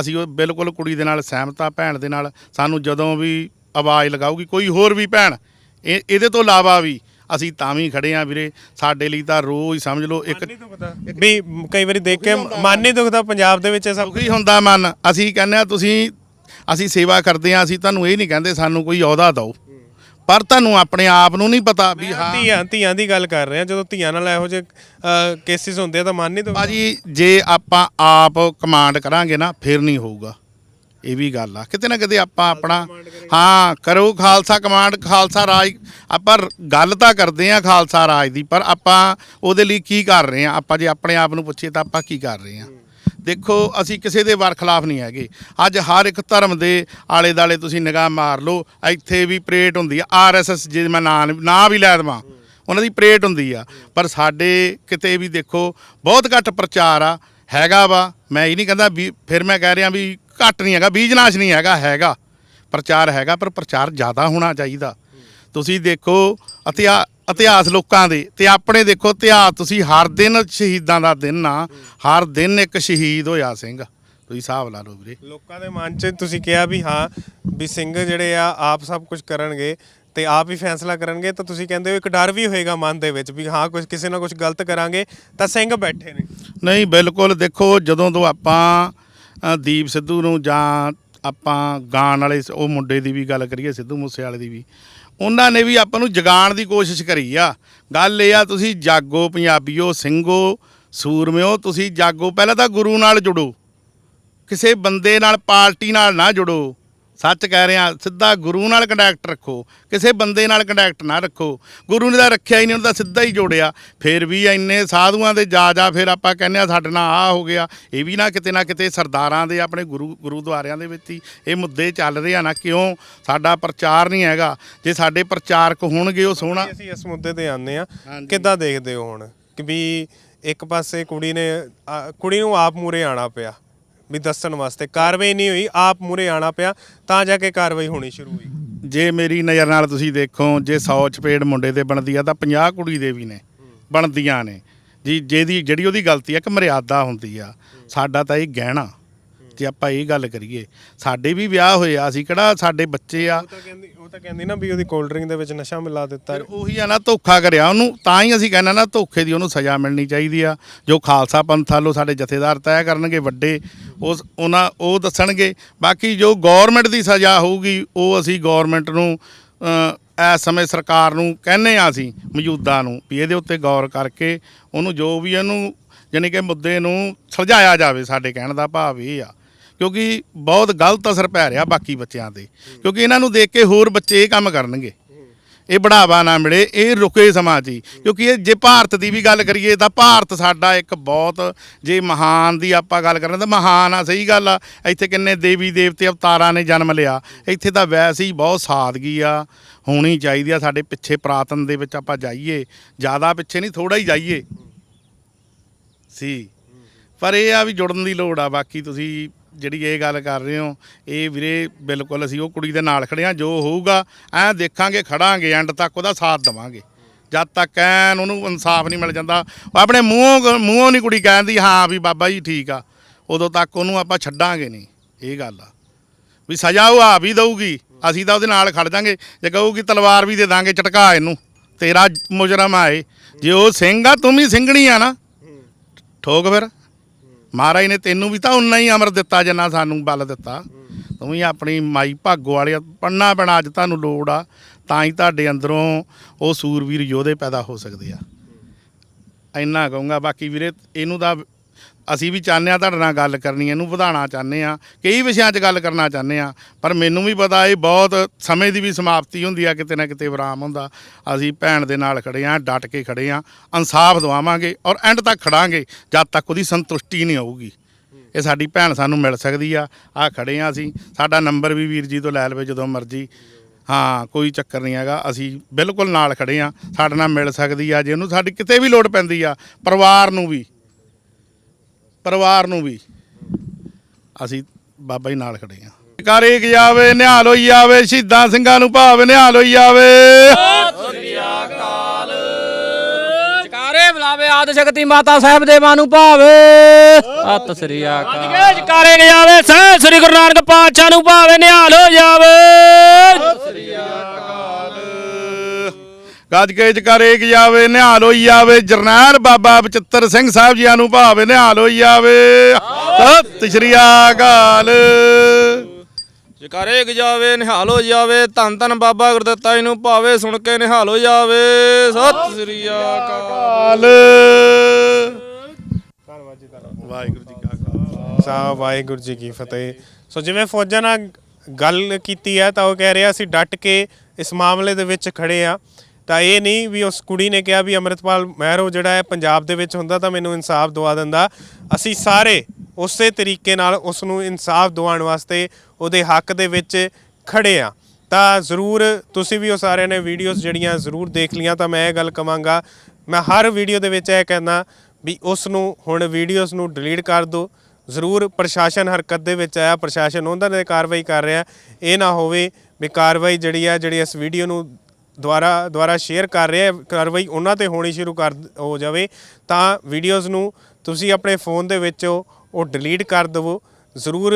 ਅਸੀਂ ਉਹ ਬਿਲਕੁਲ ਕੁੜੀ ਦੇ ਨਾਲ ਸਹਿਮਤ ਆ, ਭੈਣ ਦੇ ਨਾਲ, ਸਾਨੂੰ ਜਦੋਂ ਵੀ ਆਵਾਜ਼ ਲਗਾਊਗੀ, ਕੋਈ ਹੋਰ ਵੀ ਭੈਣ, ਇਹ, ਇਹਦੇ ਤੋਂ ਇਲਾਵਾ ਵੀ ਅਸੀਂ ਤਾਂ ਵੀ ਖੜੇ ਆ ਵੀਰੇ। ਸਾਡੇ ਲਈ ਤਾਂ ਰੋਜ਼ ਸਮਝ ਲਓ ਇੱਕ ਵੀ ਕਈ ਵਾਰੀ ਦੇਖ ਕੇ ਮਨ ਨਹੀਂ ਦੁਖਦਾ ਪੰਜਾਬ ਦੇ ਵਿੱਚ ਇਹ ਸਭ ਦੁਖੀ ਹੁੰਦਾ ਮਨ। ਅਸੀਂ ਕਹਿੰਦੇ ਆ ਤੁਸੀਂ ਅਸੀਂ ਸੇਵਾ ਕਰਦੇ ਆ ਅਸੀਂ ਤੁਹਾਨੂੰ ਇਹ ਨਹੀਂ ਕਹਿੰਦੇ ਸਾਨੂੰ ਕੋਈ ਅਹੁਦਾ ਦਿਓ। ਪਰ ਤੁਹਾਨੂੰ ਆਪਣੇ ਆਪ ਨੂੰ ਨਹੀਂ ਪਤਾ ਵੀ ਹਾਂ ਧੀਆਂ ਧੀਆਂ ਦੀ ਗੱਲ ਕਰ ਰਹੇ ਆ ਜਦੋਂ ਧੀਆਂ ਨਾਲ ਇਹੋ ਜਿਹੇ ਕੇਸਿਸ ਹੁੰਦੇ ਆ ਤਾਂ ਮਨ ਨਹੀਂ ਦੁਖਦਾ। ਭਾਜੀ ਜੇ ਆਪਾਂ ਆਪ ਕਮਾਂਡ ਕਰਾਂਗੇ ਨਾ ਫਿਰ ਨਹੀਂ ਹੋਊਗਾ। ਇਹ ਵੀ ਗੱਲ ਆ। ਕਿਤੇ ਨਾ ਕਿਤੇ ਆਪਾਂ ਆਪਣਾ, ਹਾਂ, ਕਰੋ ਖਾਲਸਾ ਕਮਾਂਡ, ਖਾਲਸਾ ਰਾਜ। ਆਪਾਂ ਗੱਲ ਤਾਂ ਕਰਦੇ ਆ ਖਾਲਸਾ ਰਾਜ ਦੀ, ਪਰ ਆਪਾਂ ਉਹਦੇ ਲਈ ਕੀ ਕਰ ਰਹੇ ਆ ਆਪਾਂ ਜੇ ਆਪਣੇ ਆਪ ਨੂੰ ਪੁੱਛੀਏ ਤਾਂ ਆਪਾਂ ਕੀ ਕਰ ਰਹੇ ਆ ਦੇਖੋ, ਅਸੀਂ ਕਿਸੇ ਦੇ ਵਰਖਲਾਫ ਨਹੀਂ ਹੈਗੇ। ਅੱਜ ਹਰ ਇੱਕ ਧਰਮ ਦੇ ਆਲੇ ਦਾਲੇ ਤੁਸੀਂ ਨਿਗਾਹ ਮਾਰ ਲਓ, ਇੱਥੇ ਵੀ ਪਰੇਡ ਹੁੰਦੀ ਆ। ਆਰਐਸਐਸ ਜੇ ਮੈਂ ਨਾਂ ਨਾਂ ਵੀ ਲੈ ਦੇਵਾਂ, ਉਹਨਾਂ ਦੀ ਪਰੇਡ ਹੁੰਦੀ ਆ। ਪਰ ਸਾਡੇ ਕਿਤੇ ਵੀ ਦੇਖੋ, ਬਹੁਤ ਘੱਟ ਪ੍ਰਚਾਰ ਆ। ਹੈਗਾ ਵਾ। ਮੈਂ ਇਹ ਨਹੀਂ ਕਹਿੰਦਾ ਵੀ, ਫਿਰ ਮੈਂ ਕਹਿ ਰਿਹਾ ਵੀ ਘੱਟ ਨਹੀਂ ਹੈਗਾ ਬੀਜਨਾਸ਼ ਨਹੀਂ ਹੈਗਾ ਹੈਗਾ। ਪ੍ਰਚਾਰ ਹੈਗਾ ਪਰ ਪ੍ਰਚਾਰ ਜ਼ਿਆਦਾ ਹੋਣਾ ਚਾਹੀਦਾ। ਤੁਸੀਂ ਦੇਖੋ ਇਤਿਹਾ ਇਤਿਹਾਸ ਲੋਕਾਂ ਦੇ ਤੇ ਆਪਣੇ ਦੇਖੋ ਇਤਿਹਾਸ ਤੁਸੀਂ ਹਰ ਦਿਨ ਸ਼ਹੀਦਾਂ ਦਾ ਦਿਨ ਆ ਹਰ ਦਿਨ ਇੱਕ ਸ਼ਹੀਦ ਹੋਇਆ ਸਿੰਘ। ਤੁਸੀਂ ਹਿਸਾਬ ਲਾ ਲਓ ਵੀਰੇ। ਲੋਕਾਂ ਦੇ ਮਨ 'ਚ ਤੁਸੀਂ ਕਿਹਾ ਵੀ ਹਾਂ ਵੀ ਸਿੰਘ ਜਿਹੜੇ ਆ ਆਪ ਸਭ ਕੁਝ ਕਰਨਗੇ ਤੇ ਆਪ ਹੀ ਫੈਸਲਾ ਕਰਨਗੇ ਤਾਂ ਤੁਸੀਂ ਕਹਿੰਦੇ ਹੋ ਇੱਕ ਡਰ ਵੀ ਹੋਏਗਾ ਮਨ ਦੇ ਵਿੱਚ ਵੀ ਹਾਂ ਕੁਝ ਕਿਸੇ ਨਾ ਕੁਝ ਗਲਤ ਕਰਾਂਗੇ ਤਾਂ ਸਿੰਘ ਬੈਠੇ ਨੇ। ਨਹੀਂ ਬਿਲਕੁਲ ਦੇਖੋ ਜਦੋਂ ਤੋਂ ਆਪਾਂ ਦੀਪ ਸਿੱਧੂ ਨੂੰ ਜਾਂ ਆਪਾਂ ਗਾਣ ਵਾਲੇ ਉਹ ਮੁੰਡੇ ਦੀ ਵੀ ਗੱਲ ਕਰੀਏ, ਸਿੱਧੂ ਮੂਸੇ ਵਾਲੇ ਦੀ ਵੀ। ਉਹਨਾਂ ਨੇ ਵੀ ਆਪਾਂ ਨੂੰ ਜਗਾਉਣ ਦੀ ਕੋਸ਼ਿਸ਼ ਕਰੀ ਆ। ਗੱਲ ਇਹ ਆ, ਤੁਸੀਂ ਜਾਗੋ ਪੰਜਾਬੀਓ, ਸਿੰਘੋ, ਸੂਰਮਿਓ, ਤੁਸੀਂ ਜਾਗੋ, ਪਹਿਲਾਂ ਤਾਂ ਗੁਰੂ ਨਾਲ ਜੁੜੋ। ਕਿਸੇ ਬੰਦੇ ਨਾਲ, ਪਾਰਟੀ ਨਾਲ ਨਾ ਜੁੜੋ। ਸੱਚ ਕਹਿ ਰਿਹਾ ਸਿੱਧਾ ਗੁਰੂ ਨਾਲ ਕੰਟੈਕਟ ਰੱਖੋ ਕਿਸੇ ਬੰਦੇ ਨਾਲ ਕੰਟੈਕਟ ਨਾ ਰੱਖੋ। ਗੁਰੂ ਨੇ ਤਾਂ ਰੱਖਿਆ ਹੀ ਨਹੀਂ ਉਹਨੂੰ ਤਾਂ ਸਿੱਧਾ ਹੀ ਜੋੜਿਆ। ਫਿਰ ਵੀ ਇੰਨੇ ਸਾਧੂਆਂ ਦੇ ਜਾ ਜਾ ਫਿਰ ਆਪਾਂ ਕਹਿੰਦੇ ਆ ਸਾਡੇ ਨਾਲ ਆ ਹੋ ਗਿਆ। ਇਹ ਵੀ ਨਾ ਕਿਤੇ ਨਾ ਕਿਤੇ ਸਰਦਾਰਾਂ ਦੇ ਆਪਣੇ ਗੁਰੂ ਗੁਰੂਦੁਆਰਿਆਂ ਦੇ ਵਿੱਚ ਹੀ ਇਹ ਮੁੱਦੇ ਚੱਲ ਰਹੇ ਆ ਨਾ ਕਿਉਂ? ਸਾਡਾ ਪ੍ਰਚਾਰ ਨਹੀਂ ਹੈਗਾ। ਜੇ ਸਾਡੇ ਪ੍ਰਚਾਰਕ ਹੋਣਗੇ ਉਹ ਸੋਹਣਾ। ਅਸੀਂ ਇਸ ਮੁੱਦੇ ਤੇ ਆਉਂਦੇ ਆ। ਕਿੱਦਾਂ ਦੇਖਦੇ ਹੋ ਹੁਣ? ਕਿ ਵੀ ਇੱਕ ਪਾਸੇ ਕੁੜੀ ਨੇ ਕੁੜੀ ਨੂੰ ਆਪ ਮੂਰੇ ਆਣਾ ਪਿਆ। ਵੀ ਦੱਸਣ ਵਾਸਤੇ। ਕਾਰਵਾਈ ਨਹੀਂ ਹੋਈ, ਆਪ ਮੂਰੇ ਆਣਾ ਪਿਆ, ਤਾਂ ਜਾ ਕੇ ਕਾਰਵਾਈ ਹੋਣੀ ਸ਼ੁਰੂ ਹੋਈ। ਜੇ ਮੇਰੀ ਨਜ਼ਰ ਨਾਲ ਤੁਸੀਂ ਦੇਖੋ, ਜੇ 100 ਚਪੇੜ ਮੁੰਡੇ 'ਤੇ ਬਣਦੀ ਆ, ਤਾਂ 50 ਕੁੜੀ ਦੇ ਵੀ ਨੇ, ਬਣਦੀਆਂ ਨੇ। ਜੀ, ਜਿਹਦੀ, ਜਿਹੜੀ ਉਹਦੀ ਗਲਤੀ ਆ, ਇੱਕ ਮਰਿਆਦਾ ਹੁੰਦੀ ਆ। ਸਾਡਾ ਤਾਂ ਇਹ ਗਹਿਣਾ। ਜੇ ਆਪਾਂ ਇਹ ਗੱਲ ਕਰੀਏ ਸਾਡੇ ਵੀ ਵਿਆਹ ਹੋਏ ਆ ਅਸੀਂ ਕਿਹੜਾ ਸਾਡੇ ਬੱਚੇ ਆ। ਉਹ ਤਾਂ ਕਹਿੰਦੀ ਉਹ ਤਾਂ ਕਹਿੰਦੀ ਨਾ ਵੀ ਉਹਦੀ ਕੋਲਡ ਡਰਿੰਕ ਦੇ ਵਿੱਚ ਨਸ਼ਾ ਮਿਲਾ ਦਿੱਤਾ। ਫਿਰ ਉਹੀ ਆ ਨਾ ਧੋਖਾ ਕਰਿਆ ਉਹਨੂੰ। ਤਾਂ ਹੀ ਅਸੀਂ ਕਹਿੰਦੇ ਨਾ ਧੋਖੇ ਦੀ ਉਹਨੂੰ ਸਜ਼ਾ ਮਿਲਣੀ ਚਾਹੀਦੀ ਆ। ਜੋ ਖਾਲਸਾ ਪੰਥ ਵੱਲੋਂ ਸਾਡੇ ਜਥੇਦਾਰ ਤੈਅ ਕਰਨਗੇ ਵੱਡੇ ਉਸ ਉਹਨਾਂ ਉਹ ਦੱਸਣਗੇ। ਬਾਕੀ ਜੋ ਗਵਰਨਮੈਂਟ ਦੀ ਸਜ਼ਾ ਹੋਊਗੀ ਉਹ ਅਸੀਂ ਗਵਰਨਮੈਂਟ ਨੂੰ ਅ, ਇਸ ਸਮੇਂ ਸਰਕਾਰ ਨੂੰ ਕਹਿੰਨੇ ਆ ਅਸੀਂ ਮੌਜੂਦਾ ਨੂੰ ਵੀ ਇਹਦੇ ਉੱਤੇ ਗੌਰ ਕਰਕੇ ਉਹਨੂੰ ਜੋ ਵੀ ਇਹਨੂੰ ਯਾਨੀ ਕਿ ਮੁੱਦੇ ਨੂੰ ਸੁਲਝਾਇਆ ਜਾਵੇ ਸਾਡੇ ਕਹਿਣ ਦਾ ਭਾਵ ਇਹ ਆ। ਕਿਉਂਕਿ ਬਹੁਤ ਗਲਤ ਅਸਰ ਪੈ ਰਿਹਾ ਬਾਕੀ ਬੱਚਿਆਂ ਤੇ। ਕਿਉਂਕਿ ਇਹਨਾਂ ਨੂੰ ਦੇਖ ਕੇ ਹੋਰ ਬੱਚੇ ਇਹ ਕੰਮ ਕਰਨਗੇ। ਇਹ ਬੜਾਵਾ ਨਾ ਮਿਲੇ, ਇਹ ਰੁਕੇ ਸਮਾਂ 'ਚ ਹੀ। ਕਿਉਂਕਿ ਇਹ ਜੇ ਭਾਰਤ ਦੀ ਵੀ ਗੱਲ ਕਰੀਏ ਤਾਂ ਭਾਰਤ ਸਾਡਾ ਇੱਕ ਬਹੁਤ ਜੇ ਮਹਾਨ ਦੀ ਆਪਾਂ ਗੱਲ ਕਰਾਂ ਤਾਂ ਮਹਾਨ ਆ, ਸਹੀ ਗੱਲ ਆ। ਇੱਥੇ ਕਿੰਨੇ ਦੇਵੀ ਦੇਵਤੇ ਅਵਤਾਰਾਂ ਨੇ ਜਨਮ ਲਿਆ। ਇੱਥੇ ਤਾਂ ਵੈਸੇ ਹੀ ਬਹੁਤ ਸਾਦਗੀ ਆ, ਹੋਣੀ ਚਾਹੀਦੀ ਆ। ਸਾਡੇ ਪਿੱਛੇ ਪ੍ਰਾਤਨ ਦੇ ਵਿੱਚ ਆਪਾਂ ਜਾਈਏ, ਜ਼ਿਆਦਾ ਪਿੱਛੇ ਨਹੀਂ ਥੋੜਾ ਹੀ ਜਾਈਏ। ਸੀ। ਪਰ ਇਹ ਆ ਵੀ ਜੁੜਨ ਦੀ ਲੋੜ ਆ, ਬਾਕੀ ਤੁਸੀਂ ਜਿਹੜੀ ਇਹ ਗੱਲ ਕਰ ਰਹੇ ਹੋ, ਇਹ ਵੀਰੇ ਬਿਲਕੁਲ ਅਸੀਂ ਉਹ ਕੁੜੀ ਦੇ ਨਾਲ ਖੜੇ ਆ ਜੋ ਹੋਊਗਾ, ਐ ਦੇਖਾਂਗੇ, ਖੜਾਂਗੇ ਐਂਡ ਤੱਕ ਉਹਦਾ ਸਾਥ ਦੇਵਾਂਗੇ। ਜਦ ਤੱਕ ਐਨ ਉਹਨੂੰ ਇਨਸਾਫ ਨਹੀਂ ਮਿਲ ਜਾਂਦਾ। ਆਪਣੇ ਮੂੰਹੋਂ ਮੂੰਹੋਂ ਨਹੀਂ ਕੁੜੀ ਕਹਿੰਦੀ, ਹਾਂ ਵੀ ਬਾਬਾ ਜੀ ਠੀਕ ਆ। ਉਦੋਂ ਤੱਕ ਉਹਨੂੰ ਆਪਾਂ ਛੱਡਾਂਗੇ ਨਹੀਂ, ਇਹ ਗੱਲ ਆ। ਵੀ ਸਜ਼ਾ ਉਹ ਆਪ ਹੀ ਦਊਗੀ, ਅਸੀਂ ਤਾਂ ਉਹਦੇ ਨਾਲ ਖੜ ਜਾਾਂਗੇ। ਜੇ ਕਹੂਗੀ, ਤਲਵਾਰ ਵੀ ਦੇ ਦਾਂਗੇ, ਝਟਕਾ ਇਹਨੂੰ, ਤੇਰਾ ਮੁਜਰਮ ਆਏ ਜੇ ਉਹ ਸਿੰਘ ਆ, ਤੂੰ ਵੀ ਸਿੰਘਣੀ ਆ ਨਾ। ਠੋਕ ਫਿਰ। ਮਹਾਰਾਜ ਨੇ ਤੈਨੂੰ ਵੀ ਤਾਂ ਉਨਾ ਹੀ ਅਮਰ ਦਿੱਤਾ ਜਿੰਨਾ ਸਾਨੂੰ ਬਲ ਦਿੱਤਾ। ਤੂੰ ਵੀ ਆਪਣੀ ਮਾਈ ਭਾਗੋ ਵਾਲੇ ਪੜਨਾ ਪੈਣਾ ਅੱਜ ਤੁਹਾਨੂੰ ਲੋੜ ਆ, ਤਾਂ ਹੀ ਤੁਹਾਡੇ ਅੰਦਰੋਂ ਉਹ ਸੂਰਵੀਰ ਯੋਧੇ ਪੈਦਾ ਹੋ ਸਕਦੇ ਆ। ਇੰਨਾ ਕਹੂੰਗਾ, ਬਾਕੀ ਵੀਰੇ, ਇਹਨੂੰ ਤਾਂ ਅਸੀਂ ਵੀ ਚਾਹੁੰਦੇ ਆ ਤੁਹਾਡੇ ਨਾਲ ਗੱਲ ਕਰਨੀ, ਇਹਨੂੰ ਵਧਾਉਣਾ ਚਾਹੁੰਦੇ ਆ ਕਈ ਵਿਸ਼ਿਆਂ 'ਚ ਗੱਲ ਕਰਨਾ ਚਾਹੁੰਦੇ ਆ ਪਰ ਮੈਨੂੰ ਵੀ ਪਤਾ ਇਹ ਬਹੁਤ ਸਮੇਂ ਦੀ ਵੀ ਸਮਾਪਤੀ ਹੁੰਦੀ ਆ, ਕਿਤੇ ਨਾ ਕਿਤੇ ਵਿਰਾਮ ਹੁੰਦਾ। ਅਸੀਂ ਭੈਣ ਦੇ ਨਾਲ ਖੜੇ ਆ ਡਟ ਕੇ ਖੜੇ ਆ ਇਨਸਾਫ ਦਵਾਵਾਂਗੇ ਔਰ ਐਂਡ ਤੱਕ ਖੜਾਂਗੇ, ਜਦ ਤੱਕ ਉਹਦੀ ਸੰਤੁਸ਼ਟੀ ਨਹੀਂ ਆਊਗੀ ਇਹ ਸਾਡੀ ਭੈਣ ਸਾਨੂੰ ਮਿਲ ਸਕਦੀ ਆ ਆ ਖੜੇ ਆ ਅਸੀਂ, ਸਾਡਾ ਨੰਬਰ ਵੀ ਵੀਰ ਜੀ ਤੋਂ ਲੈ ਲਵੇ ਜਦੋਂ ਮਰਜ਼ੀ। ਹਾਂ, ਕੋਈ ਚੱਕਰ ਨਹੀਂ ਹੈਗਾ, ਅਸੀਂ ਬਿਲਕੁਲ ਨਾਲ ਖੜੇ ਆ ਸਾਡੇ ਨਾਲ ਮਿਲ ਸਕਦੀ ਆ, ਜੇ ਉਹਨੂੰ ਸਾਡੀ ਕਿਤੇ ਵੀ ਲੋੜ ਪੈਂਦੀ ਆ, ਪਰਿਵਾਰ ਨੂੰ ਵੀ। ਪਰਿਵਾਰ ਨੂੰ ਵੀ। ਅਸੀਂ ਬਾਬਾ ਜੀ ਨਾਲ ਖੜੇ ਆ ਕਰੇ ਜਾਵੇ ਨਿਹਾਲ ਹੋਈ ਜਾਵੇ ਸ਼ਹੀਦਾਂ ਸਿੰਘਾਂ ਨੂੰ ਭਾਵ ਨਿਹਾਲ ਹੋਈ ਜਾਵੇ। ਜਕਾਰੇ ਬੁਲਾਵੇ ਆਦ ਸ਼ਕਤੀ ਮਾਤਾ ਸਾਹਿਬ ਦੇਵਾਂ ਨੂੰ ਭਾਵੇ। ਸਤਿ ਸ੍ਰੀ ਅਕਾਲ। ਅੱਜ ਜਕਾਰੇ ਗਜਾਵੇ ਸਹਿ ਸ੍ਰੀ ਗੁਰੂ ਨਾਨਕ ਪਾਤਸ਼ਾਹ ਨੂੰ ਭਾਵੇ ਨਿਹਾਲ ਹੋ ਜਾਵੇ। ਗੱਜ ਕੇ ਜਕਾਰੇ ਜਾਵੇ ਨਿਹਾਲ ਹੋਈ ਜਾਵੇ। ਜਰਨੈਲ ਬਾਬਾ ਬਚਿੱਤਰ ਸਿੰਘ ਸਾਹਿਬ ਜੀਆਂ ਨੂੰ ਭਾਵੇ ਨਿਹਾਲ ਹੋਈ ਜਾਵੇ। ਸਤਿ ਸ਼੍ਰੀ ਅਕਾਲ। ਜਕਾਰੇ ਗਜਾਵੇ ਨਿਹਾਲ ਹੋ ਜਾਵੇ ਧੰਨ ਧੰਨ ਬਾਬਾ ਗੁਰਦਿੱਤਾ ਜੀ ਨੂੰ ਭਾਵੇ ਸੁਣ ਕੇ ਨਿਹਾਲ ਹੋ ਜਾਵੇ। ਸਤਿ ਸ੍ਰੀ ਅਕਾਲ। ਵਾਹਿਗੁਰੂ ਜੀ ਕਾ ਖਾਲਸਾ ਸਾਹਿਬ ਵਾਹਿਗੁਰੂ ਜੀ ਕੀ ਫਤਿਹ। ਸੋ ਜਿਵੇਂ ਫੌਜਾਂ ਨਾਲ ਗੱਲ ਕੀਤੀ ਹੈ ਤਾਂ ਉਹ ਕਹਿ ਰਿਹਾ ਅਸੀਂ ਡਟ ਕੇ ਇਸ ਮਾਮਲੇ ਦੇ ਵਿੱਚ ਖੜੇ ਆ ਤਾਂ ਇਹ ਨਹੀਂ ਵੀ ਉਸ ਕੁੜੀ ਨੇ ਕਿਹਾ ਵੀ ਅਮਰਿਤਪਾਲ ਮਹਿਰੋ ਜਿਹੜਾ ਹੈ ਪੰਜਾਬ ਦੇ ਵਿੱਚ ਹੁੰਦਾ ਤਾਂ ਮੈਨੂੰ ਇਨਸਾਫ ਦਵਾ ਦਿੰਦਾ। ਅਸੀਂ ਸਾਰੇ ਉਸੇ ਤਰੀਕੇ ਨਾਲ ਉਸ ਨੂੰ ਇਨਸਾਫ ਦਿਵਾਉਣ ਵਾਸਤੇ ਉਹਦੇ ਹੱਕ ਦੇ ਵਿੱਚ ਖੜੇ ਆ ਤਾਂ ਜ਼ਰੂਰ ਤੁਸੀਂ ਵੀ ਉਹ ਸਾਰਿਆਂ ਨੇ ਵੀਡੀਓਜ਼ ਜਿਹੜੀਆਂ ਜ਼ਰੂਰ ਦੇਖ ਲੀਆਂ ਤਾਂ ਮੈਂ ਇਹ ਗੱਲ ਕਵਾਂਗਾ, ਮੈਂ ਹਰ ਵੀਡੀਓ ਦੇ ਵਿੱਚ ਇਹ ਕਹਿੰਦਾ ਵੀ ਉਸ ਨੂੰ ਹੁਣ ਵੀਡੀਓਜ਼ ਨੂੰ ਡਿਲੀਟ ਕਰ ਦਿਓ। ਜ਼ਰੂਰ ਪ੍ਰਸ਼ਾਸਨ ਹਰਕਤ ਦੇ ਵਿੱਚ ਆਇਆ, ਪ੍ਰਸ਼ਾਸਨ ਉਹਨਾਂ ਦੇ ਕਾਰਵਾਈ ਕਰ ਰਿਹਾ। ਇਹ ਨਾ ਹੋਵੇ ਵੀ ਕਾਰਵਾਈ ਜਿਹੜੀ ਆ, ਜਿਹੜੀ ਇਸ ਵੀਡੀਓ ਨੂੰ ਦੁਆਰਾ ਦੁਆਰਾ ਸ਼ੇਅਰ ਕਰ ਰਿਹਾ ਹੈ, ਕਾਰਵਾਈ ਉਹਨਾਂ ਤੇ ਹੋਣੀ ਸ਼ੁਰੂ ਕਰ ਹੋ ਜਾਵੇ ਤਾਂ ਵੀਡੀਓਜ਼ ਨੂੰ ਤੁਸੀਂ ਆਪਣੇ ਫੋਨ ਦੇ ਵਿੱਚ ਉਹ ਡਿਲੀਟ ਕਰ ਦਿਵੋ। ਜ਼ਰੂਰ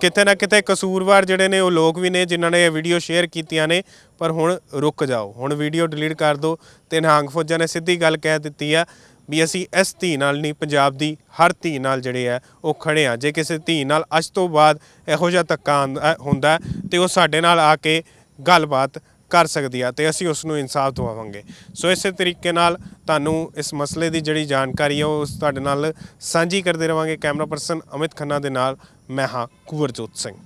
ਕਿਤੇ ਨਾ ਕਿਤੇ ਕਸੂਰਵਾਰ ਜਿਹੜੇ ਨੇ ਉਹ ਲੋਕ ਵੀ ਨੇ ਜਿਨ੍ਹਾਂ ਨੇ ਇਹ ਵੀਡੀਓ ਸ਼ੇਅਰ ਕੀਤੀਆਂ ਨੇ ਪਰ ਹੁਣ ਰੁਕ ਜਾਓ। ਹੁਣ ਵੀਡੀਓ ਡਿਲੀਟ ਕਰ ਦਿਓ ਤੇ ਨਿਹੰਗ ਫੌਜਾਂ ਨੇ ਸਿੱਧੀ ਗੱਲ ਕਹਿ ਦਿੱਤੀ ਆ ਵੀ ਅਸੀਂ ਇਸ ਧੀ ਨਾਲ ਨਹੀਂ ਪੰਜਾਬ ਦੀ ਹਰ ਧੀ ਨਾਲ ਜਿਹੜੇ ਆ ਉਹ ਖੜੇ ਆ। ਜੇ ਕਿਸੇ ਧੀ ਨਾਲ ਅੱਜ ਤੋਂ ਬਾਅਦ ਇਹੋ ਜਿਹਾ ਧੱਕਾ ਆਂਦਾ- ਹੁੰਦਾ ਹੈ ਤੇ ਉਹ ਸਾਡੇ ਨਾਲ ਆ ਕੇ ਗੱਲਬਾਤ ਕਰ ਸਕਦੀ ਆ ਤੇ ਅਸੀਂ ਉਸ ਨੂੰ ਇਨਸਾਫ ਦਿਵਾਵਾਂਗੇ। ਸੋ ਇਸੇ ਤਰੀਕੇ ਨਾਲ ਤੁਹਾਨੂੰ ਇਸ ਮਸਲੇ ਦੀ ਜਿਹੜੀ ਜਾਣਕਾਰੀ ਆ, ਉਹ ਤੁਹਾਡੇ ਨਾਲ ਸਾਂਝੀ ਕਰਦੇ ਰਵਾਂਗੇ। ਕੈਮਰਾ ਪਰਸਨ ਅਮਿਤ ਖੰਨਾ ਦੇ ਨਾਲ ਮੈਂ ਹਾਂ ਕੁਵਰਜੋਤ ਸਿੰਘ।